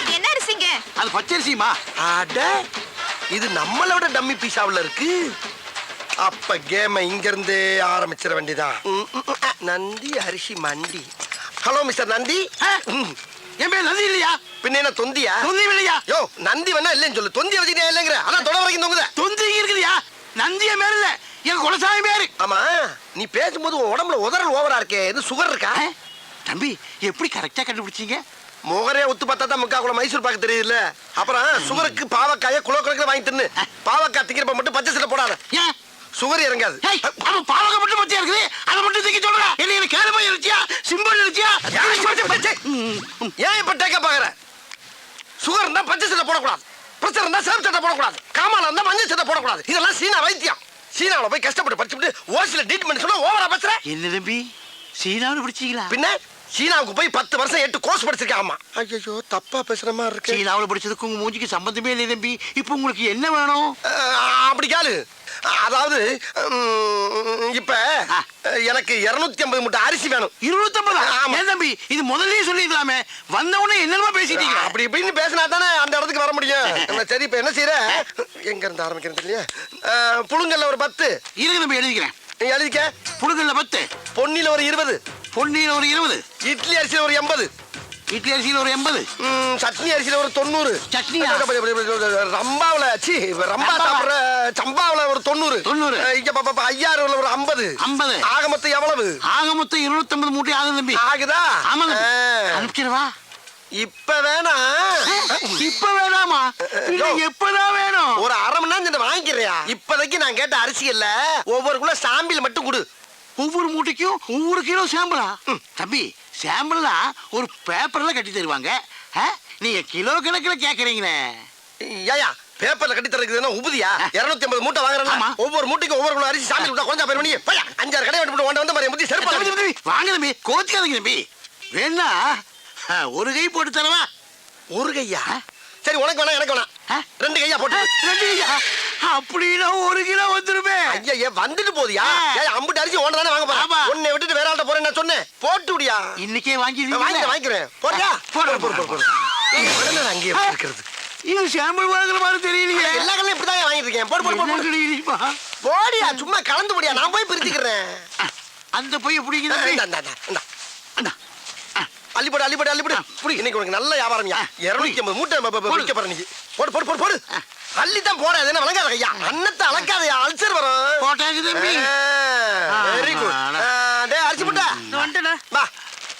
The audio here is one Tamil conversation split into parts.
இது என்ன அரிசிங்க? அது பச்சரிசிமா அட இது நம்மளை விட டம்மி பீஸாவில் இருக்கு. அப்ப கேம இங்க இருந்தே ஆரம்பிச்சிட அ, நந்தி அரிசி மண்டி. Hello mister Nandi. என் பேர் நந்தி இல்லையா? பின்ன என்ன தொந்தியா? தொந்தி இல்லையா? யோ நந்தி வேணா இல்லைன்னு சொல்லு. தொந்தி வச்சுக்கிட்டே இல்லைங்கிற. அதான் தொட வரைக்கும் தொங்குத. தொந்தி இருக்குதுயா? நந்திய இல்ல. என் குலசாமி பேரு. ஆமா நீ பேசும்போது உன் உடம்புல உதறல் ஓவரா இருக்கே. எது சுகர் இருக்கா? தம்பி எப்படி கரெக்டா கண்டுபிடிச்சீங்க? முகரே ஒத்து பார்த்தா தான் முக்கா குளம் மைசூர் பாக்கு தெரியுதுல்ல. அப்புறம் சுகருக்கு பாவக்காய குலோ கணக்கில் வாங்கி தின்னு. பாவக்காய் திங்கிறப்ப மட்டும் பச்சை சில போடாத. சுகர் இறங்காது. அவன் பாவக மட்டும் பச்சையா இருக்குது? அதை மட்டும் தூக்கி சொல்ற என்ன எனக்கு கேளு போய் இருச்சியா சிம்பிள் இருச்சியா ஏன் இப்ப டேக்க பாக்குற சுகர் இருந்தா பச்சை சட்டை போடக்கூடாது. பிரஷர் இருந்தா சேம் சட்டை போடக்கூடாது. காமால இருந்தா மஞ்சள் சட்டை போடக்கூடாது. இதெல்லாம் சீனா வைத்தியம். சீனாவுல போய் கஷ்டப்பட்டு படிச்சுட்டு ஓசில ட்ரீட்மெண்ட் சொன்னா ஓவரா பேசுற? என்ன தம்பி? சீனாவில் பிடிச்சிங்களா பின்ன? சீனாவுக்கு போய் பத்து வருஷம் எட்டு கோர்ஸ் படிச்சிருக்கேன் ஆமா. ஐயோ தப்பா பேசுற மாதிரி இருக்கு. சீனாவில் படிச்சதுக்கு உங்க மூஞ்சிக்கு சம்பந்தமே இல்லை தம்பி. இப்போ உங்களுக்கு என்ன வேணும்? அப்படி கேளு. அதாவது இப்ப. எனக்கு இருநூத்தி ஐம்பது மூட்டை அரிசி வேணும். இருநூத்தம்பதா ஆமா. ஏன் தம்பி? இது முதல்லயே சொல்லிருக்கலாமே வந்த உடனே என்னமா பேசிட்டீங்க. அப்படி இப்படின்னு பேசினா தானே அந்த இடத்துக்கு வர முடியும். சரி இப்ப என்ன செய்யற எங்க இருந்து ஆரம்பிக்கிறது இல்லையா? புழுங்கல்ல ஒரு பத்து. இருக்கு தம்பி எழுதிக்கிறேன். நீ எழுதிக்க. புழுங்கல்ல பத்து. பொன்னில ஒரு இருபது. பொன்னியில் ஒரு இருபது. இட்லி அரிசியில ஒரு எண்பது. இட்லி அரிசியில் ஒரு எண்பது. சட்னி அரிசியில ஒரு தொண்ணூறு. சட்னியா? ரம்பாவுல சி ரம்பா. சாப்பிடுற சம்பாவுல ஒரு தொண்ணூறு. தொண்ணூறு. இங்க பா, பா, பா, ஐயாறுல ஒரு ஐம்பது. ஐம்பது. ஆக மொத்தம் எவ்வளவு? ஆக மொத்தம் இருநூத்தம்பது மூட்டை ஆகுது தம்பி. ஆகுதா? ஆமாங்க அனுப்பிச்சிடவா இப்ப வேணா. இப்ப வேணாமா. எப்பதான் வேணும்? ஒரு அரை மணி நேரம் வாங்கிக்கிறியா? இப்போதைக்கு நான் கேட்ட அரிசி இல்ல. ஒவ்வொரு குள்ள சாம்பிள் மட்டும் கொடு. ஒவ்வொரு மூட்டைக்கும் ஒவ்வொரு கிலோ சாம்பிளா தம்பி சாம்பிள்னா ஒரு பேப்பர்ல கட்டி தருவாங்க? நீங்க கிலோ கணக்கில் கேக்குறீங்களே. ஏயா பேப்பர்ல கட்டி தரக்குதுன்னா உபதியா? இருநூத்தி ஐம்பது மூட்டை. வாங்குறேன் ஒவ்வொரு மூட்டைக்கும் ஒவ்வொரு குள்ள அரிசி சாம்பிள் விட்டா கொஞ்சம் பேர் பண்ணி அஞ்சாறு கடை விட்டு ஒன்று வந்து மாதிரி முத்தி தம்பி, வாங்க தம்பி. கோச்சிக்காதீங்க தம்பி. வேணா ஒரு கை போட்டு தரவா? ஒரு கையா? சரி உனக்கு வேணா எனக்கு வேணாம்? ரெண்டு கையா போட்டு ரெண்டு கையா? அப்படின்னா ஒரு கிலோ வந்துருமே. ஐயா ஏன் வந்துட்டு போதியா. ஏய் அம்புட்டு அரிசி ஒன்று தானே வாங்க ஆமா. போறேன் உன்னை விட்டுட்டு வேற ஆள்கிட்ட போறேன் நான் சொன்னேன். போட்டு விடியா இன்னைக்கே வாங்கிடுவீங்க வாங்கிக்கிறேன் வாங்கிக்கிறேன். போறியா போடுறேன், போடு, போடு, போடு. ஏய், உடனே அங்கேயே இருக்கிறது இது சாம்பிள் வாங்குற மாதிரி தெரியலையே. எல்லா கடையிலும் இப்படிதான் வாங்கிட்டு இருக்கேன் போடு போடு போடு, என்ன போடு. கிடைக்குதுப்பா? போடியா சும்மா கலந்து போடியா? நான் போய் பிரிச்சுக்கிறேன். அந்த பொய் பிடிக்குது இந்தா. இந்தா, இந்தா, இந்தா. அண்ணா, அள்ளி போடு அள்ளி போடு. இன்னைக்கு உனக்கு நல்ல வியாபாரம்யா இருநூத்தி ஐம்பது மூட்டை. விற்க போற நீ போடு. போடு போடு போடு அள்ளி தான் போட என்ன வழங்காத ஐயா? அன்னத்தை அளக்காதயா அல்சர் வரும். வெரி குட் டேய் அரிசி முட்டை வந்துட்டேண்ணா வா.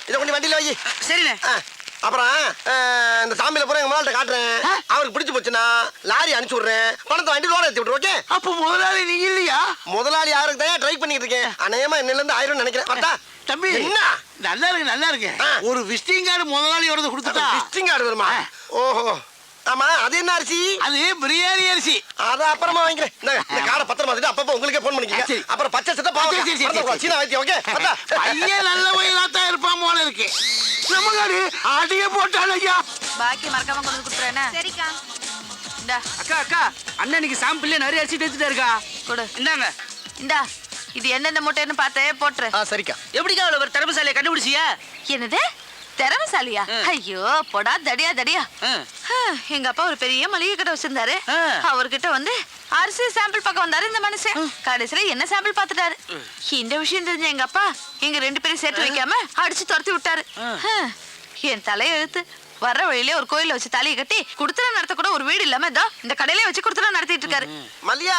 இதை கொண்டு வண்டியில வை. சரிண்ணே. அப்புறம் இந்த சாமியில பூரா எங்க முதல்கிட்ட காட்டுறேன். அவருக்கு பிடிச்சு போச்சுன்னா லாரி அனுப்பிச்சு விடுறேன். பணத்தை வாங்கிட்டு லோன் எடுத்து விட்டுரு ஓகே அப்ப முதலாளி நீங்க இல்லையா? முதலாளி யாருக்கு தான் ட்ரை பண்ணிட்டு இருக்கேன். அநேகமா என்னல இருந்து ஆயிரம் நினைக்கிறேன். பார்த்தா தம்பி என்ன? நல்லா இருக்கு நல்லா இருக்கு. ஒரு விசிட்டிங் கார்டு முதலாளி வரது கொடுத்துட்டா? விசிட்டிங் கார்டு வருமா. ஓஹோ. ஆமா அது என்ன அரிசி? அது பிரியாணி அரிசி. அத அப்புறமா வாங்கிக்கிறேன். இந்த கார்டை பத்திரமா வச்சுட்டு அப்பப்போ உங்களுக்கே ஃபோன் பண்ணிக்கங்க. அப்புறம் பச்சை சட்டை பாவம். சீனா வைத்தியம் ஓகே? பையன் நல்ல வயலா தான் இருப்பான் போல இருக்கு. நம்ம காரு ஆட்டிய போட்டான் ஐயா. பாக்கி மறக்காம கொண்டு கொடுத்துறேன் சரிக்கா. இந்தா. அக்கா அக்கா அண்ணன் இன்னைக்கு சாம்பிள்ல நிறைய அரிசி தேத்துட்டா இருக்கா? கொடு. இந்தாங்க. இந்தா இது என்னென்ன மூட்டைன்னு பார்த்து போட்டுரு. ஆ சரிக்கா. எப்படிக்கா அவ்வளவு ஒரு திறமசாலியை கண்டுபிடிச்சியா? என்னது? திறமசாலியா. ஐயோ போடா தடியா தடியா. எங்க அப்பா ஒரு பெரிய மளிகை கடை வச்சிருந்தாரு. அவர்கிட்ட வந்து அரிசி சாம்பிள் பார்க்க வந்தாரு இந்த மனுஷன். கடைசியில என்ன சாம்பிள் பார்த்துட்டாரு. இந்த விஷயம் தெரிஞ்ச எங்க அப்பா எங்க ரெண்டு பேரும் சேர்த்து வைக்காம அடிச்சு துரத்தி விட்டாரு. என் தலையெழுத்து வர்ற வழியிலே ஒரு கோயில வச்சு தலையை கட்டி குடுத்தன நடத்த கூட ஒரு வீடு இல்லாம இதோ இந்த கடையிலே வச்சு குடுத்தன நடத்திட்டு இருக்காரு. மல்லியா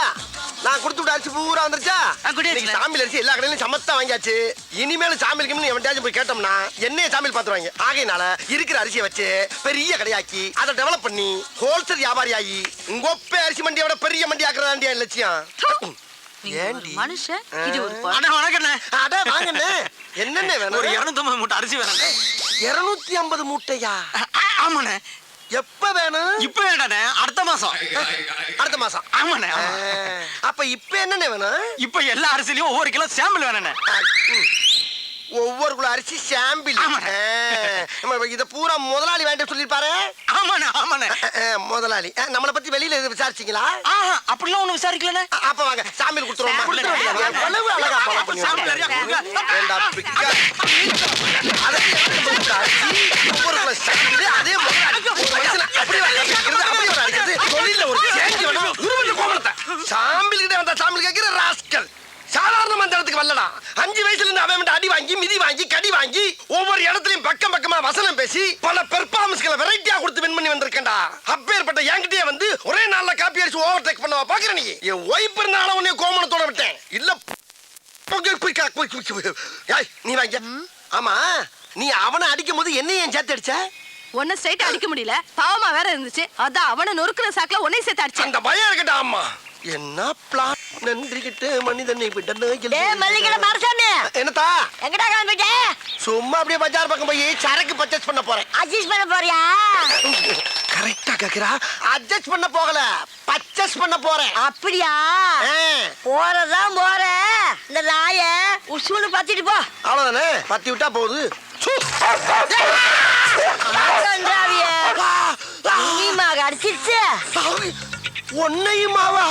நான் கொடுத்து விட்ட அரிசி பூரா வந்துருச்சா. இன்னைக்கு சாமியில் அரிசி எல்லா கடையிலும் சமத்தா வாங்கியாச்சு. இனிமேல் கிமில் எவன்டாச்சும் போய் கேட்டோம்னா என்னைய சாமியில் பார்த்துருவாங்க. ஆகையினால இருக்கிற அரிசியை வச்சு பெரிய கடையாக்கி அதை டெவலப் பண்ணி ஹோல்சேல் வியாபாரி ஆகி உங்கொப்ப அரிசி மண்டியை விட பெரிய மண்டி ஆக்குறதாண்டியா லட்சியம்? ஏண்டி? மனுஷன் இது ஒரு பொ- அண்ணா வணக்கண்ணே. அட வாங்கண்ணே. என்னென்ன ஒரு வேணும் இருநூத்தம்பது மூட்டை அரிசி வேணும் இருநூத்தி ஐம்பது மூட்டையா? ஆமாண்ணே. எப்ப வேணும்? இப்ப வேண்டாண்ணே. அடுத்த மாசம். அடுத்த மாசம். ஆமாண்ணே அப்ப இப்ப என்னென்ன வேணும்? இப்ப எல்லா அரிசிலையும் ஒவ்வொரு கிலோ சாம்பிள் வேணுண்ணே. ஒவ்வொரு குள்ள அரிசி சாம்பிள். இத பூரா முதலாளி வேண்டாம் சொல்லிருப்பாரு ஆமாண்ணே ஆமாண்ணே. முதலாளி. நம்மளை பத்தி வெளியில எதுவும் விசாரிச்சீங்களா? அப்படிலாம் ஒண்ணு விசாரிக்கலண்ணே. அப்ப வாங்க சாமியில் கொடுத்துருவோம். கொடுத்துட வேண்டியது. எவ்வளவு அழகா follow பண்ணி சாமி நிறைய வச்சிருக்காங்க. கொடுங்க. ஏண்டா, பிக்கா. அதை எனக்கு கொடுத்த அரிசி, ஒவ்வொரு குள்ள சாம்பிள், அதே முதலாளி. ஒரு மனுஷனை அப்படி ஒரு அடிக்கிறது, அப்படி ஒரு அடிக்கிறது. தொழில்ல ஒரு change வேணும். உருவத்தை கோமணத்தை. சாம்பிள் கிட்ட வந்தா சாம்பிள் கேட்கிற ராஸ்கல் சாதாரண மந்திரத்துக்கு வரலடா அஞ்சு வயசுல இருந்து அவன் மட்டும் அடி வாங்கி கடி வாங்கி ஒவ்வொரு இடத்துலயும் பக்கம் பக்கமா வசனம் பேசி பல பெர்ஃபார்மன்ஸ்களை வெரைட்டியா கொடுத்து வின் பண்ணி வந்திருக்கேன்டா. அப்பேற்பட்ட என்கிட்டயே வந்து ஒரே நாள்ல காப்பி அடிச்சு ஓவர் டேக் பண்ணவா பாக்குற நீ? என் ஒய்ஃப் இருந்தால உன்னை கோமணத்தோட விட்டேன். இல்ல நீ வாங்க. ஆமா நீ அவனை அடிக்கும் போது என்ன ஏன் சேர்த்து அடிச்ச? உன்னை ஸ்ட்ரைட் அடிக்க முடியல. பாவமா வேற இருந்துச்சு. அதான் அவனை நொறுக்குற சாக்குல உன்னை சேர்த்து அடிச்சேன். அந்த பயம் இருக்கட்டா அம்மா என்ன பிளான் நன்றி கிட்ட மனிதனை விட்டு மரசாமி என்னத்தா? எங்கடா கிளம்பிட்ட? சும்மா அப்படியே பஜார் பக்கம் போய் சரக்கு பர்ச்சேஸ் பண்ண போறேன். அட்ஜஸ்ட் பண்ண போறியா? கரெக்டா கேக்குறா. அட்ஜஸ்ட் பண்ண போகல. பர்ச்சேஸ் பண்ண போறேன். அப்படியா? போறதான் போற இந்த நாய உசுன்னு பத்திட்டு போ. அவ்வளவுதானே? பத்தி விட்டா போகுது. அடிச்சிருச்சு. ஆ, உன்னையுமாவா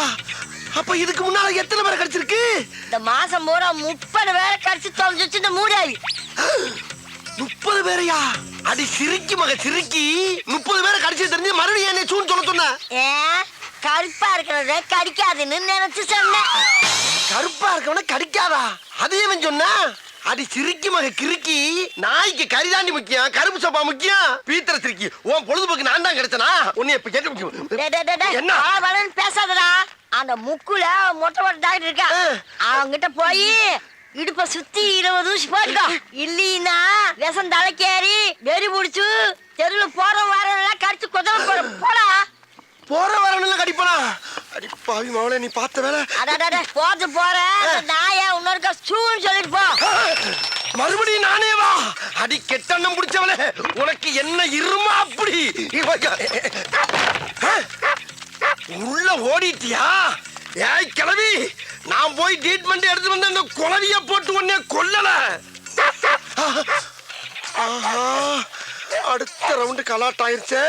அப்ப இதுக்கு முன்னால எத்தனை பேரை கிடைச்சிருக்கு? இந்த மாசம் பூரா முப்பது வேலை கடிச்சு தொலைஞ்சிச்சு இந்த மூடாவி முப்பது பேரையா? அடி சிரிக்கி மக சிரிக்கி. முப்பது பேரை கடிச்சு தெரிஞ்சு மறுபடியும் என்ன சூன்னு சொல்ல சொன்ன? கருப்பா இருக்கிறத கடிக்காதுன்னு நினைச்சு சொன்னேன். கருப்பா இருக்கவன கடிக்காதா? அதே இவன் சொன்னா? அடி சிரிக்கி மக கிறுக்கி. நாய்க்கு கரிதாண்டி முக்கியம் கருப்பு சோப்பா முக்கியம். பீத்திர சிரிக்கி. உன் பொழுதுபோக்கு நான் தான் கிடைச்சனா? உன்னை இப்ப கேட்க டேய், என்ன? பேசாதடா. அந்த முக்குல மொட்டை மொட்டை டாக்டர் இருக்கா. அவங்கிட்ட போய் இடுப்ப சுத்தி இருபது ஊசி போட்டுக்கோ. இல்லீன்னா விஷம் தலைக்கேறி வெறி புடிச்சு தெருவுல போற வாரம் எல்லாம் கடிச்சு குதல போற போடா. போற வரணும்ல கடிப்பனா? அடி பாவி மவளே நீ பார்த்த வேலை? அடாடா போது போற. நாய இன்னொருக்கா சூன்னு சொல்லிட்டு போ. மறுபடியும் நானே வா. அடி கெட்டண்ணம் பிடிச்சவளே உனக்கு என்ன இருமா அப்படி? உள்ள ஓடிட்டியா? ஏய் கிளவி நான் போய் ட்ரீட்மெண்ட் எடுத்து வந்து அந்த குளவிய போட்டு உன்னை கொல்லல. ஆஹா அடுத்த ரவுண்டு கலாட் ஆயிருச்சே.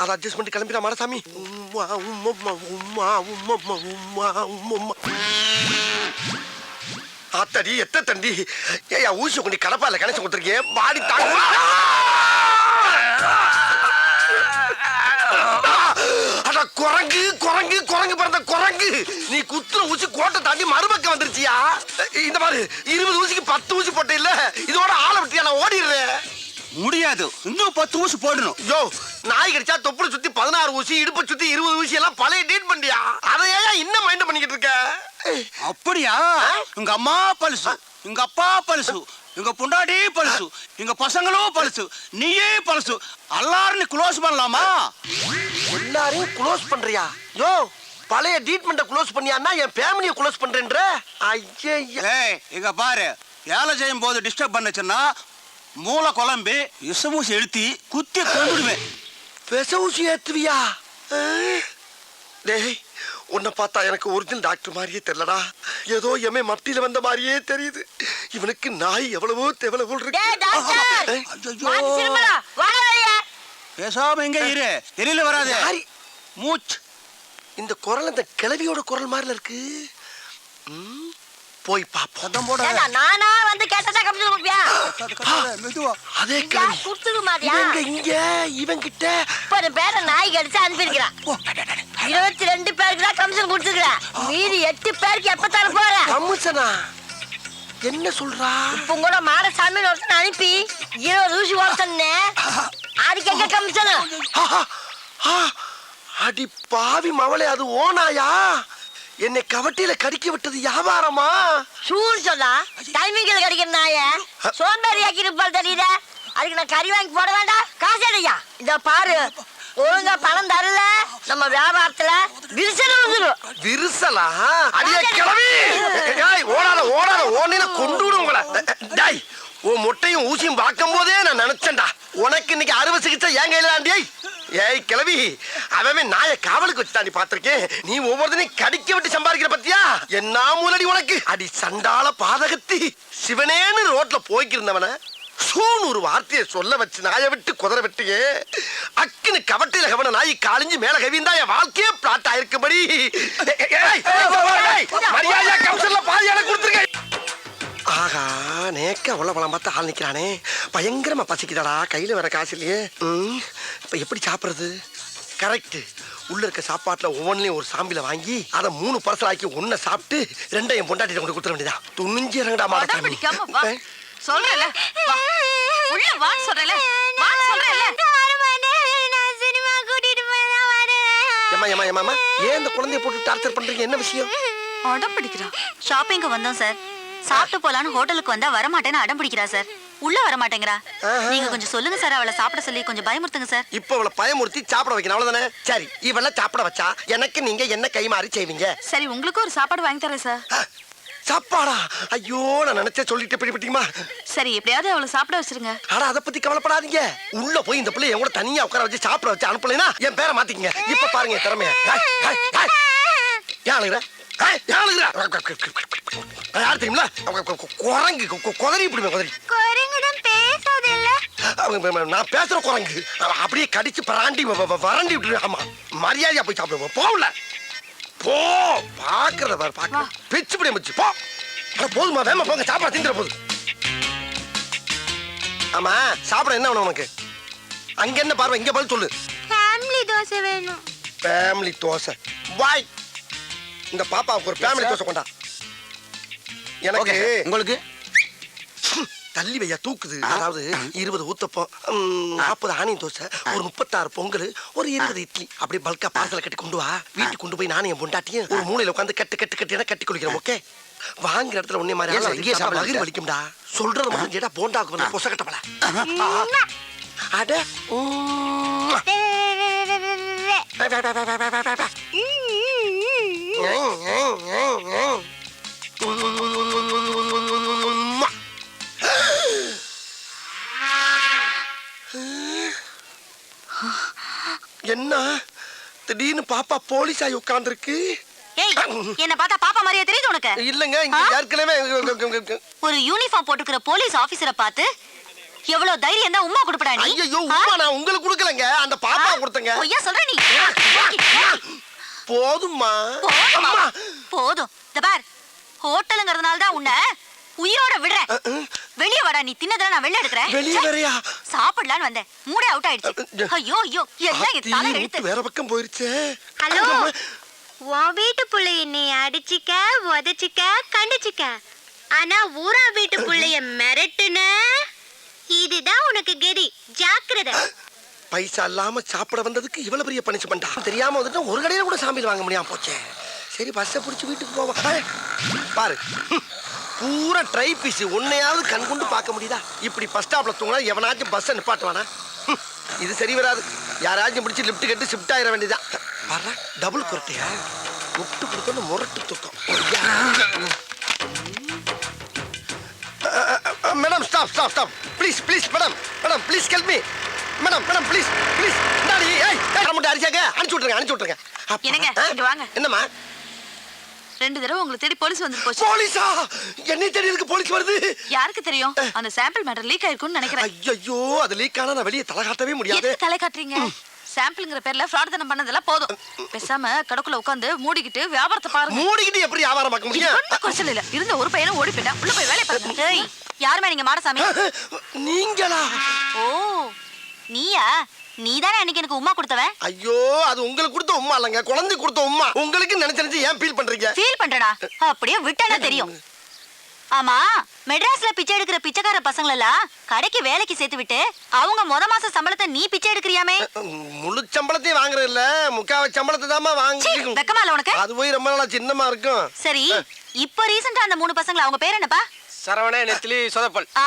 அதை அட்ஜஸ்ட் பண்ணி கிளம்பிடா மாடசாமி உம்மா உம்மம்மா உம்மா உம்மம்மா உம்மா உம்மம்மா ஆத்தடி எத்த தண்டி ஏயா ஊசி கொண்டு கடப்பால கணேசன் கொடுத்துருக்கேன் பாடி தாங்க. குரங்கு குரங்கு குரங்கு பிறந்த குரங்கு. நீ குத்துற ஊசி கோட்டை தாண்டி மறுபக்கம் வந்துருச்சியா? இந்த மாதிரி இருபது ஊசிக்கு பத்து ஊசி போட்ட இல்ல இதோட ஆளை விட்டியா நான் ஓடிடுறேன். முடியாது. இன்னும் பத்து ஊசி போடணும். யோ நாய் கடிச்சா தொப்புளை சுத்தி பதினாறு ஊசி இடுப்பை சுத்தி இருபது ஊசி எல்லாம் பழைய டீட் பண்ணியா? அதை ஏன் இன்னும் மைண்ட் பண்ணிக்கிட்டு இருக்க? அப்படியா? உங்க அம்மா பழுசு உங்க அப்பா பழுசு உங்க பொண்டாடி பழுசு எங்க பசங்களும் பழுசு நீயே பழுசு. எல்லாரும் க்ளோஸ் பண்ணலாமா? எல்லாரையும் க்ளோஸ் பண்றியா? யோ பழைய ட்ரீட்மெண்ட்டை க்ளோஸ் பண்ணியான்னா என் ஃபேமிலியை க்ளோஸ் பண்றேன்ற? ஐயா இங்க பாரு. வேலை செய்யும் போது டிஸ்டர்ப் பண்ணுச்சுன்னா மூளை குழம்பி விஷமூசி எழுத்தி குத்தி கொண்டுடுவேன் விச ஊசி ஏத்துவியா? டேய் உன்னை பார்த்தா எனக்கு ஒரிஜினல் டாக்டர் மாதிரியே தெரியலடா. ஏதோ எமே மத்தியில வந்த மாதிரியே தெரியுது. இவனுக்கு நாய் எவ்வளவோ எவ்வளவோ பேசாம எங்க இரு. தெரியல வராது. யாரு? மூச்சு. இந்த குரல் இந்த கிழவியோட குரல் மாதிரில இருக்கு. ம், போய் போட. ஏண்டா, நானா வந்து கேட்டதா கம்ப்யூட்டர் கொடுப்பியா? மெதுவா. அதே கிழவி கொடுத்துடு மாட்டியா இவங்க இங்க இவன் கிட்ட முப்பது பேரை நாய் கடிச்சு அனுப்பியிருக்கிறான். இருபத்தி ரெண்டு பேருக்கு தான் கமிஷன் கொடுத்துருக்கிறேன். மீதி எட்டு பேருக்கு எப்ப தர போற? கம்முசனா என்ன சொல்றா? இப்ப கூட மாடசாமி ஒருத்தன் அனுப்பி இருபது ஊசி ஓட்டனே அதுக்கு எங்க கமிஷன்? ஆஹா, ஆ, அடி பாவி மவளே அது ஓனாயா? என்னை கவட்டியில கடிக்க விட்டது வியாபாரமா? சூடு சொன்னா டைமிங்கில் கிடைக்கிற நாய. சோம்பேறி ஆக்கி இருப்பால் தெரியுத? அதுக்கு நான் கறி வாங்கி போட வேண்டாம் காசு அடையா இந்த பாரு. ஒழுங்கா பணம் தரல. நம்ம வியாபாரத்துல விரிசல் வந்துடும் விரிசலா? அடியே கிளவி ஏய் ஓடாத ஓடாத. ஓனில கொண்டு விடும் உங்களை. டேய் உன் முட்டையும் ஊசியும் பார்க்கும் போதே நான் நினைச்சேன்டா. உனக்கு இன்னைக்கு அறுவை சிகிச்சை என் கையில ஏய் கிளவி அவன் நாய காவலுக்கு வச்சு தாண்டி பாத்திருக்கேன் நீ ஒவ்வொருத்தனையும் கடிக்க விட்டு சம்பாதிக்கிற பத்தியா? என்ன மூலடி உனக்கு? அடி சண்டால பாதகத்தி. சிவனேன்னு ரோட்ல போய்க்கிருந்தவன சூன் ஒரு வார்த்தையை சொல்ல வச்சு நாயை விட்டு குதிரை விட்டுயே. அக்குன்னு கவட்டையில கவன நாய் காலிஞ்சு மேல கவிந்தா என் வாழ்க்கையே பிளாட் ஆயிருக்கும்படி. மரியாதையா கவுசல்ல பாதி எனக்கு ஆகா நேக்க உள்ள பழம் பார்த்து ஆள் நிற்கிறானே பயங்கரமா பசிக்குதாடா கையில வேற காசு இல்லையே. இப்போ இப்ப எப்படி சாப்பிடுறது? கரெக்ட். உள்ள இருக்க சாப்பாட்டுல ஒவ்வொன்றிலையும் ஒரு சாம்பில வாங்கி அதை மூணு பர்சல் ஆக்கி ஒன்ன சாப்பிட்டு ரெண்டையும் பொண்டாட்டி கொண்டு கொடுத்துட வேண்டியதா துணிஞ்சு இறங்கடா அடம் மாடா பிடிக்காம வா. சொல்றேல உள்ள வா சொல்றேல வா சொல்றேல ஏன் இந்த குழந்தைய போட்டு டார்ச்சர் பண்றீங்க? என்ன விஷயம்? அடம் பிடிக்கிறா ஷாப்பிங்க்கு வந்தோம் சார் சாப்பிட்டு போலான்னு ஹோட்டலுக்கு வந்தா வரமாட்டேன்னு அடம் பிடிக்கிறா சார் உள்ள வர மாட்டேங்கிறா. நீங்க கொஞ்சம் சொல்லுங்க சார் அவளை சாப்பிட சொல்லி கொஞ்சம் பயமுறுத்துங்க சார். இப்ப அவளை பயமுறுத்தி சாப்பிட வைக்கணும் அவ்வளவுதானே? சரி இவள சாப்பிட வச்சா எனக்கு நீங்க என்ன கைமாறி செய்வீங்க? சரி உங்களுக்கு ஒரு சாப்பாடு வாங்கி தரேன் சார். சாப்பாடா? ஐயோ நான் நினைச்ச சொல்லிட்டு பிடிப்பட்டீங்களா சரி எப்படியாவது அவளை சாப்பிட வச்சிருங்க. ஆனா அதை பத்தி கவலைப்படாதீங்க. உள்ள போய் இந்த பிள்ளை என் தனியா உட்கார வச்சு சாப்பிட வச்சு அனுப்பலைன்னா என் பேரை மாத்திக்கங்க. இப்ப பாருங்க திறமைய. ஏன் அழுகுற? யார் தெரியுமில குரங்கு குதறி இப்படி குதறி. அவங்க- நான் பேசுற குரங்கு அப்படியே கடிச்சு பராண்டி வறண்டி விட்டுரு ஆமா மரியாதையா போய் சாப்பிடுவோம் போகல. போ பாக்குறத பாரு பாக்க பிச்சு பிடி மச்சு போ. போதுமா வேமா போங்க சாப்பாடு திங்கிற போது. ஆமா சாப்பிட என்ன வேணும் உனக்கு? அங்க என்ன பார்வை? இங்க பதில் சொல்லு. ஃபேமிலி தோசை வேணும். ஃபேமிலி தோசை. வாய் இந்த பாப்பாவுக்கு ஒரு ஃபேமிலி தோசை கொண்டா. எனக்கு உங்களுக்கு? தள்ளி வையா தூக்குது. அதாவது இருபது ஊத்தப்பம் நாற்பது ஆனியன் தோசை ஒரு முப்பத்தாறு பொங்கல் ஒரு இருபது இட்லி. அப்படியே பல்கா பார்சல கட்டி கொண்டு வா. வீட்டுக்கு கொண்டு போய் நானும் என் பொண்டாட்டியும் ஒரு மூலையில உட்காந்து கட்டு கட்டு கட்டி கட்டி குளிக்கிறோம் ஓகே வாங்குற இடத்துல உன்னே மாதிரி வயிறு வலிக்கும்டா. சொல்றது மட்டும் கேட்டா போண்டாக்கு வந்து பொச கட்டப்பல அட என்ன? திடீர்னு பாப்பா போலீஸ் ஆகி உட்கார்ந்துருக்கு. ஏய் என்ன பார்த்தா பாப்பா மாதிரியே தெரியுது உனக்கு? இல்லங்க? ஏற்கனவே ஒரு யூனிஃபார்ம் போட்டுக்கிற போலீஸ் ஆபீசரை பார்த்து எவ்வளவு தைரியம் தான் உமா கொடுப்படா நீ? ஐயோ? உமா நான் உங்களுக்கு கொடுக்கலங்க. அந்த பாப்பா கொடுத்தங்க. பொய்யா சொல்ற நீ? போதும்மா. போதுமா? அம்மா. போதும். இந்த பார். ஹோட்டலுங்கிறதுனால தான் உன்னை உயிரோட விடுறேன். வெளிய வாடா நீ தின்னதெல்லாம் நான் வெளில எடுக்கிறேன். வெளிய வரையா? சாப்பிடலான்னு வந்தேன். மூடே அவுட் ஆயிடுச்சு. ஐயோ ஐயோ எல்லாம் என் தலை ஆத்தி, எழுத்து வேற பக்கம் போயிருச்சே. ஹலோ? அம்மா. உன் வீட்டு புள்ளைய நீ அடிச்சிக்க உதச்சிக்க கண்டிச்சிக்க. ஆனா ஊரா வீட்டு புள்ளைய மிரட்டுன? இதுதான் உனக்கு கெதி. ஜாக்கிரதை. பைசா இல்லாம சாப்பிட வந்ததுக்கு இவ்வளவு பெரிய பனிஷ்மெண்டா தெரியாம வந்துட்டு ஒரு கடையில கூட சாமியில் வாங்க முடியாம போச்சே. சரி பஸ்ஸை பிடிச்சி வீட்டுக்கு போவோம். பாரு. பூரா ட்ரை பீஸ் உன்னையாவது கண் கொண்டு பார்க்க முடியுதா? இப்படி பஸ் ஸ்டாப்ல தூங்கினா எவனாச்சும் பஸ்ஸை நிப்பாட்டுவானா? இது சரி வராது. யாராச்சும் பிடிச்சி லிஃப்ட் கட்டி ஷிஃப்ட் ஆயிட வேண்டியதான் பாரு டபுள் குரட்டையா? முட்டு கொடுத்தோன்னு முரட்டு தூக்கம். Madam stop stop stop please please madam madam please help me madam madam please please இந்தாடி ஏய் ஏய் மட்டும் அடிச்சாங்க அனுப்பிச்சு விட்ருங்க அனுப்பிச்சு விட்ருங்க அப்பா. என்னங்க? இங்க வாங்க. என்னம்மா? ரெண்டு தடவை உங்களை தேடி போலீஸ் வந்து போச்சு. போலீஸா? என்னை தெரியறதுக்கு போலீஸ் வருது? யாருக்கு தெரியும்? அந்த சாம்பிள் மேட்டர் லீக் ஆயிருக்கும்னு நினைக்கிறேன். ஐயோ அது லீக் ஆனா நான் வெளியே தலை காட்டவே முடியாது. தலை காட்டுறீங்க? சாம்பிள்ங்கிற பேர்ல ஃப்ராட் தனம் பண்ணதெல்லாம் போதும். பேசாம கடைக்குள்ள உட்காந்து மூடிக்கிட்டு வியாபாரத்தை பாருங்க. மூடிக்கிட்டு எப்படி வியாபாரம் பார்க்க முடியும்? ஒண்ணும் குறைச்சல் இல்ல. இருந்த ஒரு பையனும் ஓடி போயிட்டான். உள்ள போய் வேலையை பாருங்க. யாருமே நீங்க மாடசாமி? நீங்களா? ஓ. நீயா? நீதானே அன்னைக்கு எனக்கு உமா கொடுத்தவன் ஐயோ அது உங்களுக்கு கொடுத்த உமா இல்லைங்க. குழந்தை கொடுத்த உமா உங்களுக்கு நினைச்சு நினைச்சு ஏன் ஃபீல் பண்றீங்க? ஃபீல் பண்றடா. அப்படியே விட்டானே தெரியும். ஆமா மெட்ராஸ்ல பிச்சை எடுக்கிற பிச்சைக்கார பசங்கள எல்லாம் கடைக்கு வேலைக்கு சேர்த்து விட்டு அவங்க முத மாச சம்பளத்தை நீ பிச்சை எடுக்கிறியாமே? முழு சம்பளத்தையும் வாங்குறது இல்ல. முக்காவ சம்பளத்தை தாமா வாங்கி வெக்கமா இல்ல உனக்கு? அது போய் ரொம்ப நாளா சின்னமா இருக்கும். சரி இப்போ ரீசெண்டா அந்த மூணு பசங்கள அவங்க பேர் என்னப்பா? சரவண நெத்திலி சொதப்பல். ஆ.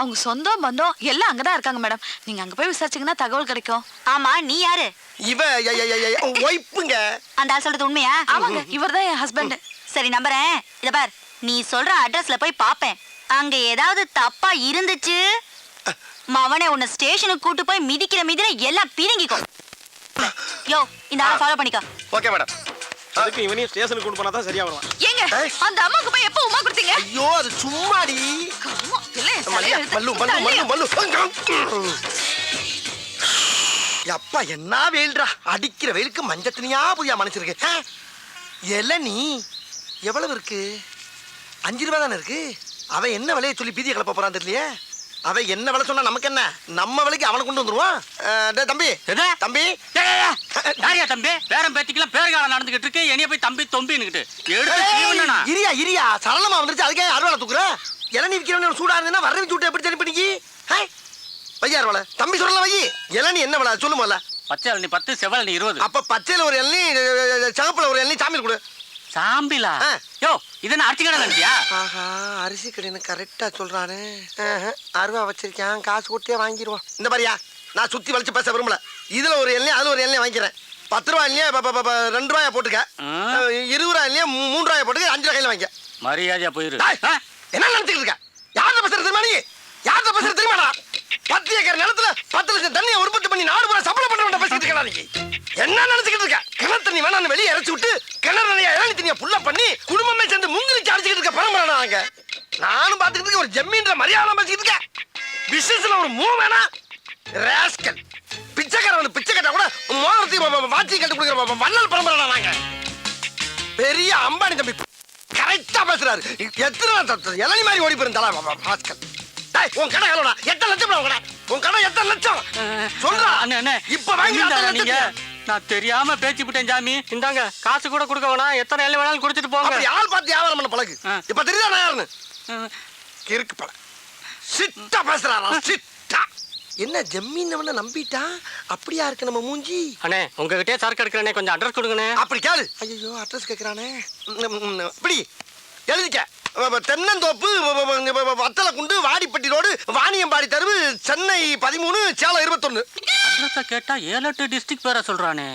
அவங்க சொந்தம் பந்தம் எல்லாம் அங்கதான் இருக்காங்க மேடம். நீங்க அங்க போய் விசாரிச்சீங்கன்னா தகவல் கிடைக்கும். ஆமா நீ யாரு? இவ ஒய்ப்புங்க. அந்த ஆள் சொல்றது உண்மையா? ஆமாங்க இவர்தான் என் ஹஸ்பண்ட் சரி நம்புறேன். இத பார் நீ சொல்ற அட்ரஸ்ல போய் பாப்பேன். அங்க ஏதாவது தப்பா இருந்துச்சு? மவனே உன்னை ஸ்டேஷனுக்கு கூட்டு போய் மிதிக்கிற மிதிர எல்லாம் பிரிங்கிக்கோ யோ இந்த ஆளை ஃபாலோ பண்ணிக்கோ. Okay madam. அதுக்கு இவனையும் ஸ்டேஷனுக்கு கொண்டு போனா தான் சரியா வருவான். ஏங்க. அந்த அம்மாவுக்கு போய் எப்போ உமா கொடுத்தீங்க? ஐயோ அது சும்மாடி. அம்மா, இல்ல, தலையை இழுத்து- மல்லு மல்லு மல்லு மல்லு அப்பா என்ன வெயில்டா. அடிக்கிற வெயிலுக்கு மஞ்சள் துணியா புதியா மனுச்சிருக்கு இளநீ எவ்வளவு இருக்கு? அஞ்சு ரூபா தானே இருக்கு? அவன் என்ன விலையை சொல்லி பீதியை கிளப்ப போறான் தெரியலையே? அவன் என்ன விலை சொன்னா நமக்கு என்ன? நம்ம விலைக்கு அவனை கொண்டு வந்துருவான் தம்பி? தம்பி. யாரியா தம்பி? பேரம் பேத்திக்கலாம் பேருகாலம் நடந்துகிட்டு இருக்கு. என்னைய போய் தம்பி எடுத்து? ஏய், இரியா இரியா. சரளமா வந்துருச்சு. அதுக்கே அறுவாலை தூக்குற? இளநீ விற்கிறவன சூடா இருந்ததுன்னா வரவி சூட்டு எப்படி தனி பண்ணிக்கி வையா அறுவாலை தம்பி சொல்லல வை இளநீ என்ன விலை? சொல்லு முதல்ல. பச்சை இளநீ பத்து செவல் நீ இருபது. அப்ப பச்சையில ஒரு இளநீ சிவப்புல ஒரு இளநீ சாமியில் கொடு. சாம்பிலா. யோ இது என்ன அரிசி கடை நினைச்சியா ஆஹா அரிசி கடைன்னு கரெக்டா சொல்றானே. ஆஹா, அருவா வச்சிருக்கேன் காசு கொடுத்தே வாங்கிடுவான் இந்த மாதிரியா நான் சுத்தி வளைச்சு பேச விரும்பல. இதுல ஒரு எண்ணெய் அதுல ஒரு எண்ணெய் வாங்கிக்கிறேன். பத்து ரூபா இல்லையா ரெண்டு ரூபாயா போட்டுக்க. இருபது ரூபா இல்லையா மூணு ரூபாயா போட்டுக்க அஞ்சு ரூபாய் கையில வாங்கிக்க. மரியாதையா போயிரு? என்ன நினைச்சுக்கிட்டு இருக்க? யார்கிட்ட பேசுறது தெரியுமா நீ? ஒரு ஜம்மீன்ற மரியாதை பேசிக்கிட்டு இருக்க. பிசினஸ்ல ஒரு மூ வேணா. ராஸ்கல் பிச்சைக்காரன் பிச்சை கட்டா கூட மோதிரத்தையும் வாட்சி கட்டு கொடுக்குற வள்ளல் பரம்பரை நாங்க. பெரிய அம்பானி தம்பி கரெக்டா பேசுறாரு. எத்தனை இளநி மாதிரி ஓடி போயிருந்தாளா டேய் உன் கடை எவ்வளோடா எத்தனை லட்சம் உன் கடை உன் கடை எத்தனை லட்சம்? சொல்றா. அண்ணே இப்ப வாங்கி நீங்க? நான் தெரியாம பேச்சு விட்டேன் ஜாமி. இந்தாங்க காசு கூட கொடுக்க வேணாம். எத்தனை வேணாலும் குடிச்சிட்டு போங்க. ஆள் பார்த்து வியாபாரம் பண்ண பழகு. இப்ப தெரியுதா நான் யாருன்னு. கிறுக்கு பழ சிட்டா பேசுறாரா சிட்டா என்ன ஜம்மீன் நம்பிட்டா? அப்படியா இருக்கு நம்ம மூஞ்சி? அண்ணே உங்ககிட்டயே சரக்கு எடுக்கிறேனே கொஞ்சம் அட்ரஸ் கொடுங்கண்ணே. அப்படி கேளு. ஐயோ அட்ரஸ் கேட்குறானே இப்படி எழுதிக்க. தென்னந்தோப்பு வத்தலை குண்டு வாடிப்பட்டி ரோடு வாணியம்பாடி தெருவு சென்னை பதிமூணு சேலம் இருபத்தொன்னு. அட்ரஸ கேட்டா ஏழு எட்டு டிஸ்ட்ரிக்ட் பேரை சொல்றானே.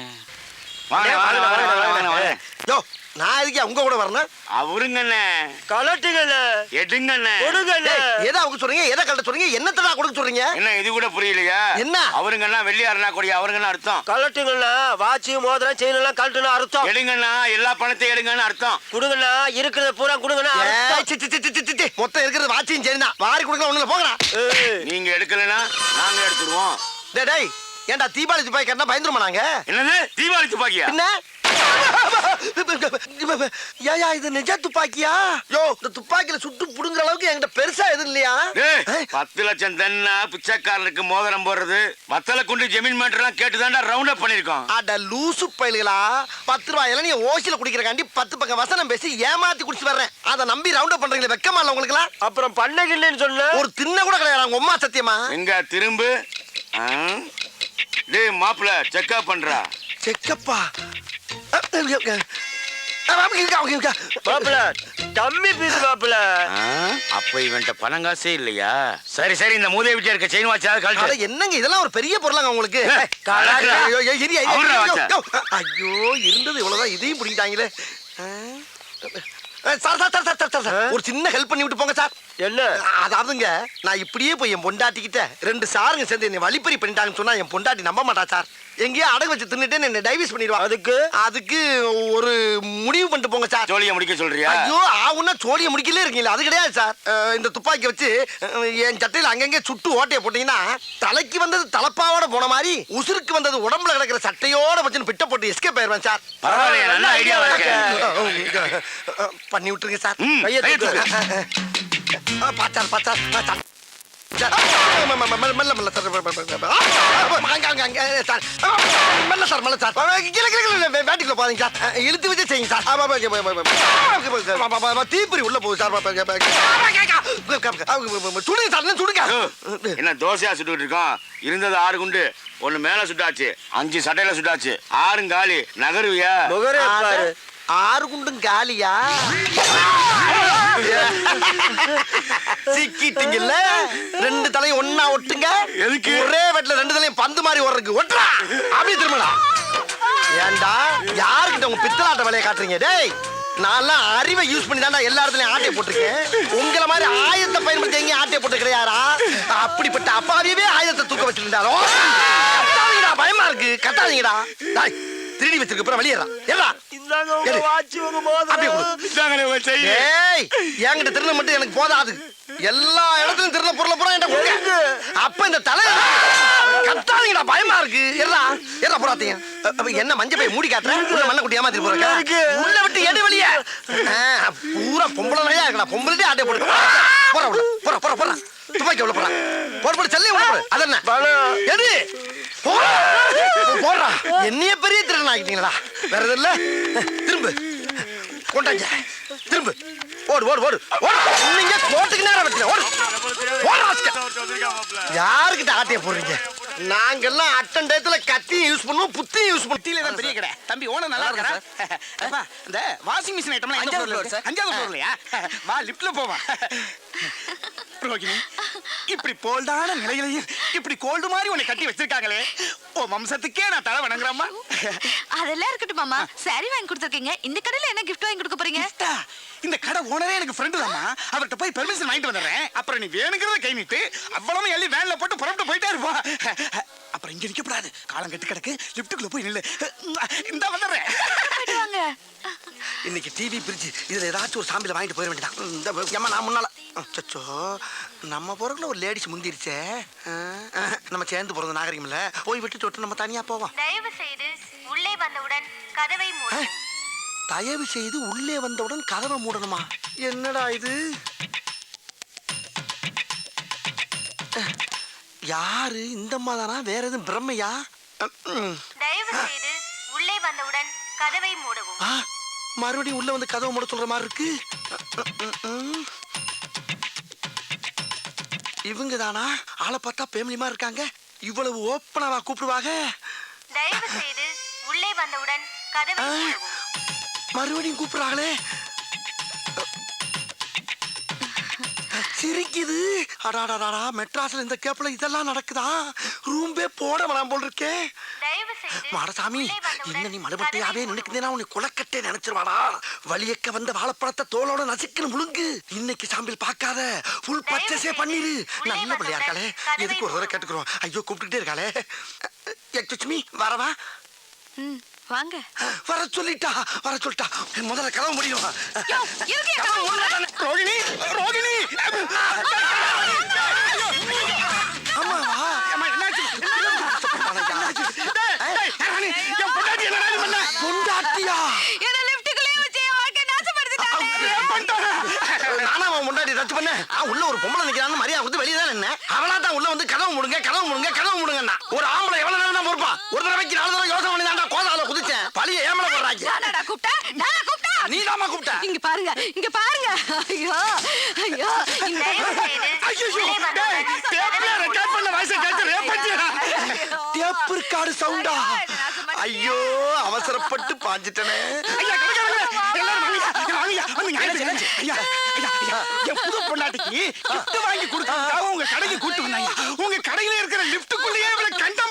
நான் எதுக்கு உங்க கூட வரணும்? அவருங்கண்ணே. கலட்டுங்கண்ணே. எடுங்கண்ணே. கொடுங்கண்ணே. எதை அவங்க சொல்றீங்க? எதை கட்ட சொல்றீங்க? என்னத்தடா கொடுக்க சொல்றீங்க? என்ன இது கூட புரியலையா? என்ன? அவருங்கண்ணா வெள்ளியாருனா கொடி அவருங்கண்ணா அர்த்தம். கலட்டுங்கண்ணா. வாட்சி மோதிரம் செயின் எல்லாம் அர்த்தம். எடுங்கண்ணா எல்லா பணத்தையும் எடுங்கன்னு அர்த்தம். கொடுங்கண்ணா. இருக்கிறத பூரா கொடுங்கண்ணா. மொத்தம் இருக்கிறது வாட்சியும் சரிதான் வாரி கொடுக்கலாம் ஒண்ணுல போங்கடா நீங்க எடுக்கலைன்னா நாங்க எடுத்துருவோம் டேய் ஏன்டா தீபாவளி துப்பாக்கி கட்டினா பயந்துருமா நாங்க? என்னது? தீபாவளி துப்பாக்கியா? என்ன ஏயா இது நிஜ துப்பாக்கியா? யோ இந்த துப்பாக்கியில சுட்டு புடுங்குற அளவுக்கு என்கிட்ட பெருசா எதுவும் இல்லையா? பத்து லட்சம் தென்னா பிச்சைக்காரனுக்கு மோதிரம் போடுறது. வத்தலை கொண்டு ஜமீன் மேட்டர்லாம் கேட்டு தாண்டா ரவுண்ட் அப் பண்ணிருக்கோம் அட லூசு பயல்களா? பத்து ரூபாய் இளநீ ஓசில குடிக்கிறக்காண்டி பத்து பக்கம் வசனம் பேசி ஏமாத்தி குடிச்சு வர்றேன். அதை நம்பி ரவுண்ட் அப் பண்றீங்களே வெக்கமா இல்ல உங்களுக்குலாம் அப்புறம் பண்ணகில்லைன்னு சொன்ன ஒரு தின்ன கூட கிடையாது உங்க அம்மா சத்தியமா? எங்க திரும்பு? டேய் மாப்பிள செக்அப் பண்றா. செக்கப்பா மாப்பிள டம்மி பீஸ் மாப்பிள? அப்ப இவன்ட்ட பணங்காசே இல்லையா? சரி சரி இந்த மூதேவி விட்டு இருக்க செயின் அட, கழட்டு. என்னங்க இதெல்லாம் ஒரு பெரிய பொருளாங்க உங்களுக்கு. ஐயோ, இருந்தது இவ்வளவுதான். இதையும் பிடிக்கிட்டாங்களே? Sir sir sir sir sir? ஒரு சின்ன ஹெல்ப் பண்ணி விட்டு போங்க சார். என்ன? அதாவதுங்க நான் இப்படியே போய் என் பொண்டாட்டிக்கிட்ட ரெண்டு சாருங்க சேர்ந்து என்னை வழிப்பறி பண்ணிட்டாங்கன்னு சொன்னா என் பொண்டாட்டி நம்ப மாட்டா சார். எங்கேயோ அடகு வச்சு தின்னுட்டு என்ன டைவர்ஸ் பண்ணிடுவா. அதுக்கு? அதுக்கு ஒரு முடிவு பண்ணிட்டு போங்க சார். ஜோலியை முடிக்க சொல்றியா? ஐயோ ஆவுன்னா சோழிய முடிக்கலே இருக்கீங்களா அது கிடையாது சார். இந்த துப்பாக்கி வச்சு என் சட்டையில அங்கங்க சுட்டு ஓட்டைய போட்டீங்கன்னா தலைக்கு வந்தது தலப்பாவோட போன மாதிரி உசுருக்கு வந்தது உடம்புல கிடக்கிற சட்டையோட வச்சுன்னு பிட்ட போட்டு எஸ்கேப் ஆயிருவேன் சார். பரவாயில்லையே நல்ல அஹ், பண்ணி விட்டுருங்க சார். பாத்தார் பாத்தார் பாத்தார் சார் அங்க அங்க அங்க சார் மெல்ல சார் இழுத்து வச்சு செய்யுங்க சார் உள்ள போகுது சார் சுடுங்க சார் சுடுங்க என்ன தோசையா சுட்டு இருக்கோம் இருந்தது ஆறு குண்டு ஒண்ணு மேல சுட்டாச்சு அஞ்சு சட்டையில சுட்டாச்சு ஆறும் காலி நகருவியா நுகரு ஆறு குண்டும் காலியா? சிக்கிட்டீங்கல்ல? ரெண்டு தலையும் ஒண்ணா ஒட்டுங்க. எதுக்கு? ஒரே வெட்ல ரெண்டு தலையும் பந்து மாதிரி ஓடுறதுக்கு. ஒட்டுறா. அப்படியே திரும்படா ஏன்டா யாருக்கிட்ட உங்க பித்தலாட்ட வேலையை காட்டுறீங்க? டேய் நான்லாம் அறிவை யூஸ் பண்ணி தான்டா எல்லா இடத்துலயும் ஆட்டையை போட்டிருக்கேன். உங்களை மாதிரி ஆயுதத்தை பயன்படுத்தி எங்கேயும் ஆட்டையை போட்டு கிடையாரா அப்படிப்பட்ட அப்பாவியவே ஆயுதத்தை தூக்க வச்சிருந்தாரோ பயமா இருக்கு. கத்தாதீங்கடா. டேய், திருடி வச்சிருக்க அப்புறம் வெளியேறா ஏறா இந்தாங்க உங்க எது? வாட்சி உங்க அப்படியே மோதிரம் கொடு. ஏய் என்கிட்ட திருட மட்டும் எனக்கு போதாது. எல்லா இடத்துலயும் திருட பொருளை பூரா என்கிட்ட கொடுங்க. அப்ப இந்த தலை கத்தாதீங்கடா பயமா இருக்கு. எறா போறாதீங்க. அப்ப என்ன மஞ்சள் போய் மூடி காட்டுறேன் உள்ள மண்ணை குட்டி ஏமாத்திட்டு போறேன் உள்ள விட்டு எடு வெளிய. ஆ, பூரா பொம்பளை நகையா இருக்கடா. பொம்பளை ஆட்டை போட்டு போற போற போற போற துப்பாக்கி உள்ள போற போற போற செல்லே உள்ள போற அது என்ன? எது போடா. போடுறா. என்னைய பெரிய திருடன் ஆகிட்டீங்களா வேற எதுவும் இல்ல? திரும்ப. கொண்டாங்க திரும்ப. ஓடு ஓடு ஓடு. ஓடு நீங்க கோட்டுக்கு நேரம் வைக்கல ஓடு. யாருக்கிட்ட ஆட்டைய போடுறீங்க? நாங்கெல்லாம் அட்டன் டயத்துல கத்தியும் யூஸ் பண்ணுவோம் புத்தியும் யூஸ் பண்ணுவோம். டீல தான் பெரிய கடை. தம்பி ஓனர் நல்லா இருக்கா இந்த வாஷிங் மிஷின் ஐட்டம்லாம் அஞ்சாவது ஃப்ளோர் சார். அஞ்சாவது ஃப்ளோர்லையா வா லிஃப்ட்ல போவா. ரோகிணி இப்படி போல்டான நிலையிலையும் இப்படி கோல்டு மாதிரி உன்னை கட்டி வச்சிருக்காங்களே. ஓ வம்சத்துக்கே நான் தலை வணங்குறேம்மா. அதெல்லாம் இருக்கட்டும் மாமா. சாரி வாங்கி கொடுத்துருக்கீங்க. இந்த கடையில என்ன gift வாங்கி கொடுக்க போறீங்க? கிஃப்டா? இந்த கடை ஓனரே எனக்கு ஃப்ரெண்டு தாம்மா. அவர்கிட்ட போய் பெர்மிஷன் வாங்கிட்டு வந்துடுறேன். அப்புறம் நீ வேணுங்கிறத கை நீட்டு. அவ்வளவு எள்ளி வேன்ல போட்டு புறப்பட்டு போயிட்டே இருப்போம் அப்புறம் இங்க நிக்கப்படாது. காலம் கட்டி கிடக்கு. லிஃப்ட்டுக்குள்ள போய் நில்லு. இந்த வந்துடுறேன். இன்னைக்கு டிவி பிரிட்ஜ் இதுல ஏதாச்சும் ஒரு சாம்பியில் வாங்கிட்டு போயிட வேண்டியதான் இந்த நான் முன்னால. சச்சோ நம்ம பொருட்கள் ஒரு லேடிஸ் முந்திருச்சே. நம்ம சேர்ந்து போறது நாகரிகம் இல்ல போய் விட்டு தொட்டு நம்ம தனியா போவோம். தயவு செய்து உள்ளே வந்தவுடன் கதவை தயவு செய்து உள்ளே வந்தவுடன் கதவை மூடணுமா? என்னடா இது? யாரு? இந்த தானா வேற எதுவும் பிரம்மையா. தயவு செய்து உள்ளே வந்தவுடன் கதவை மூடவும். மறுபடியும் உள்ள வந்து கதவை மூட சொல்ற மாதிரி இருக்கு. இவங்க தானா ஆளை பார்த்தா பேமிலிமா இருக்காங்க. இவ்வளவு ஓப்பனாவா கூப்பிடுவாங்க? தயவு செய்து உள்ளே வந்தவுடன் கதவை மறுபடியும் கூப்பிடுறாங்களே. சிரிக்குது. அடாடாடா மெட்ராஸ்ல இந்த கேப்ல இதெல்லாம் நடக்குதா? ரூம்பே போட வேணாம் போல் இருக்கேன் மாடசாமி என்ன நீ மடுபட்டையாவே கதவை நினைக்கிறேன்னா உன்னை குலக்கட்டே நினைச்சிருவாடா வலியக்க வந்த வாழைப்பழத்தை தோலோட நசுக்குன்னு முழுங்கு. இன்னைக்கு சாம்பிள் பார்க்காத. ஃபுல் பர்ச்சேஸே பண்ணிரு. நல்ல பிள்ளையா இருக்காளே. எதுக்கு ஒரு தடவை கேட்டுக்கிறோம்? ஐயோ கூப்பிட்டுட்டே இருக்காளே. லட்சுமி வரவா ம் வாங்க. வர சொல்லிட்டா வர சொல்லிட்டா. முதல்ல கதவு முடியும். ரோகிணி ரோகிணி. ஆமாவா அம்மா, என்னாச்சு? டேய், டேய், ராணி, என் பொண்டாட்டி என்னடா நீ பண்ண? பொண்டாட்டியா என்ன லிஃப்ட்டுக்குள்ளே வச்சு என் வாழ்க்கை அவன் முன்னாடி டச் பண்ண உள்ள ஒரு பொம்பளை நிக்கிறான்னு மரியாதை கொடுத்து வெளியே தான் என்ன அவளா தான் உள்ள வந்து கதவு முடுங்க கதவு முடுங்க கதவு முடுங்கண்ணா ஒரு ஆம்பளை எவ்வளவு நேரம் தான் ஒரு தடவைக்கு நாலு தடவை யோசனை பண்ணி தான்டா கோதால குதிச்சேன். பழிய ஏமல போடுறாங்க. நானாடா கூப்பிட்டேன் நானா நீ தாமா கூப்பிட்ட. இங்க பாருங்க இங்க பாருங்க. ஐயோ ஐயோ. ஐயோ, டேப்ல ரெக்கார்ட் பண்ண வாய்ஸை கேட்டு ரேப்? டேப் இருக்காடு சவுண்டா? ஐயோ அவசரப்பட்டு பாஞ்சிட்டனே. ஐயா, எல்லாரும் ஐயா அந்த ஞாயிறு வாங்கி கொடுத்தா உங்க கடைக்கு கூட்டு வந்தாங்க. உங்க கடையில இருக்கிற லிப்ட் இவளை கண்டா